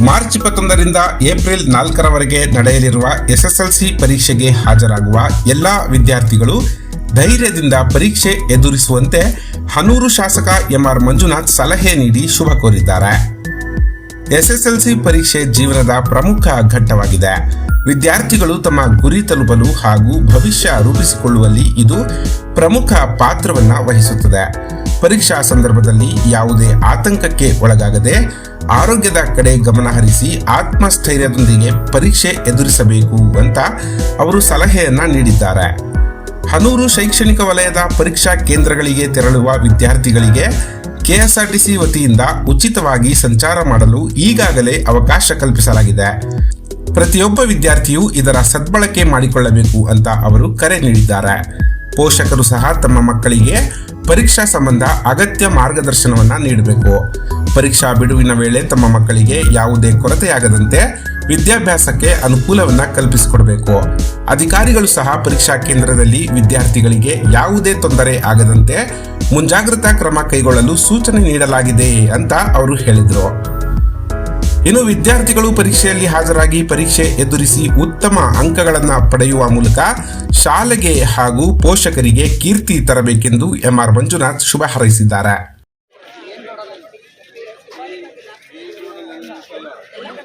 March ಇಪ್ಪತ್ತೊಂದರಿಂದ April ನಾಲ್ಕರವರೆಗೆ ನಡೆಯಲಿರುವ SSLC ಪರೀಕ್ಷೆಗೆ ಹಾಜರಾಗುವ ಎಲ್ಲ ವಿದ್ಯಾರ್ಥಿಗಳು ಧೈರ್ಯದಿಂದ ಪರೀಕ್ಷೆ ಎದುರಿಸುವಂತೆ ಹನೂರು ಶಾಸಕ ಎಂಆರ್ ಮಂಜುನಾಥ್ ಸಲಹೆ ನೀಡಿ ಶುಭ ಕೋರಿದ್ದಾರೆ. ಎಸ್ಎಸ್ಎಲ್ಸಿ ಪರೀಕ್ಷೆ ಜೀವನದ ಪ್ರಮುಖ ಘಟ್ಟವಾಗಿದೆ. ವಿದ್ಯಾರ್ಥಿಗಳು ತಮ್ಮ ಗುರಿ ತಲುಪಲು ಹಾಗೂ ಭವಿಷ್ಯ ರೂಪಿಸಿಕೊಳ್ಳುವಲ್ಲಿ ಇದು ಪ್ರಮುಖ ಪಾತ್ರವನ್ನು ವಹಿಸುತ್ತದೆ. ಪರೀಕ್ಷಾ ಸಂದರ್ಭದಲ್ಲಿ ಯಾವುದೇ ಆತಂಕಕ್ಕೆ ಒಳಗಾಗದೆ ಆರೋಗ್ಯದ ಕಡೆ ಗಮನ ಹರಿಸಿ ಆತ್ಮಸ್ಥೈರ್ಯದೊಂದಿಗೆ ಪರೀಕ್ಷೆ ಎದುರಿಸಬೇಕು ಅಂತ ಅವರು ಸಲಹೆಯನ್ನ ನೀಡಿದ್ದಾರೆ. ಹನೂರು ಶೈಕ್ಷಣಿಕ ವಲಯದ ಪರೀಕ್ಷಾ ಕೇಂದ್ರಗಳಿಗೆ ತೆರಳುವ ವಿದ್ಯಾರ್ಥಿಗಳಿಗೆ ಕೆಎಸ್ಆರ್ಟಿಸಿ ವತಿಯಿಂದ ಉಚಿತವಾಗಿ ಸಂಚಾರ ಮಾಡಲು ಈಗಾಗಲೇ ಅವಕಾಶ ಕಲ್ಪಿಸಲಾಗಿದೆ. ಪ್ರತಿಯೊಬ್ಬ ವಿದ್ಯಾರ್ಥಿಯು ಇದರ ಸದ್ಬಳಕೆ ಮಾಡಿಕೊಳ್ಳಬೇಕು ಅಂತ ಅವರು ಕರೆ ನೀಡಿದ್ದಾರೆ. ಪೋಷಕರು ಸಹ ತಮ್ಮ ಮಕ್ಕಳಿಗೆ ಪರೀಕ್ಷಾ ಸಂಬಂಧ ಅಗತ್ಯ ಮಾರ್ಗದರ್ಶನವನ್ನು ನೀಡಬೇಕು. ಪರೀಕ್ಷಾ ಬಿಡುವಿನ ವೇಳೆ ತಮ್ಮ ಮಕ್ಕಳಿಗೆ ಯಾವುದೇ ಕೊರತೆಯಾಗದಂತೆ ವಿದ್ಯಾಭ್ಯಾಸಕ್ಕೆ ಅನುಕೂಲವನ್ನ ಕಲ್ಪಿಸಿಕೊಡಬೇಕು. ಅಧಿಕಾರಿಗಳು ಸಹ ಪರೀಕ್ಷಾ ಕೇಂದ್ರದಲ್ಲಿ ವಿದ್ಯಾರ್ಥಿಗಳಿಗೆ ಯಾವುದೇ ತೊಂದರೆ ಆಗದಂತೆ ಮುಂಜಾಗ್ರತಾ ಕ್ರಮ ಕೈಗೊಳ್ಳಲು ಸೂಚನೆ ನೀಡಲಾಗಿದೆ ಅಂತ ಅವರು ಹೇಳಿದರು. ಇನ್ನು ವಿದ್ಯಾರ್ಥಿಗಳು ಪರೀಕ್ಷೆಯಲ್ಲಿ ಹಾಜರಾಗಿ ಪರೀಕ್ಷೆ ಎದುರಿಸಿ ಉತ್ತಮ ಅಂಕಗಳನ್ನು ಪಡೆಯುವ ಮೂಲಕ ಶಾಲೆಗೆ ಹಾಗೂ ಪೋಷಕರಿಗೆ ಕೀರ್ತಿ ತರಬೇಕೆಂದು ಎಂಆರ್ ಮಂಜುನಾಥ್ ಶುಭ ಹಾರೈಸಿದ್ದಾರೆ. Medyo na lang pala.